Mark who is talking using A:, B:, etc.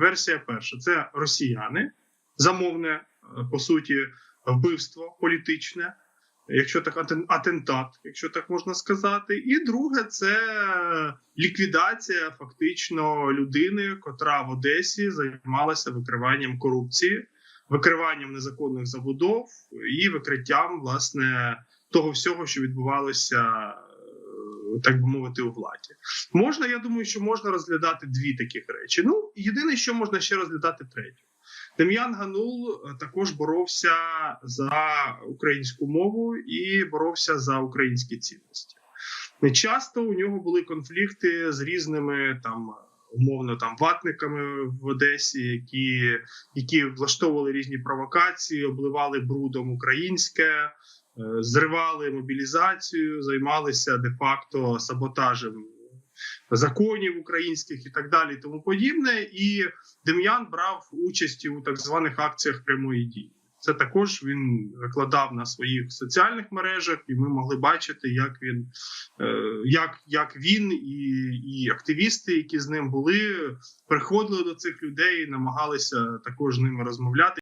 A: Версія перша це росіяни, замовне е, по суті вбивство політичне, якщо так атентат, якщо так можна сказати. І друге, це ліквідація фактично людини, котра в Одесі займалася викриванням корупції, викриванням незаконних забудов і викриттям власне того всього, що відбувалося, так би мовити, у владі. Можна, я думаю, що можна розглядати дві таких речі. Ну, єдине, що можна ще розглядати третю. Дем'ян Ганул е, також боровся за українську мову і боровся за українські цінності. Часто у нього були конфлікти з різними там. Умовно там ватниками в Одесі, які, які влаштовували різні провокації, обливали брудом українське, зривали мобілізацію, займалися де-факто саботажем законів українських і так далі, тому подібне. І Дем'ян брав участь у так званих акціях прямої дії. Це також він викладав на своїх соціальних мережах, і ми могли бачити, як він е, як, як він і, і активісти, які з ним були, приходили до цих людей, намагалися також з ними розмовляти.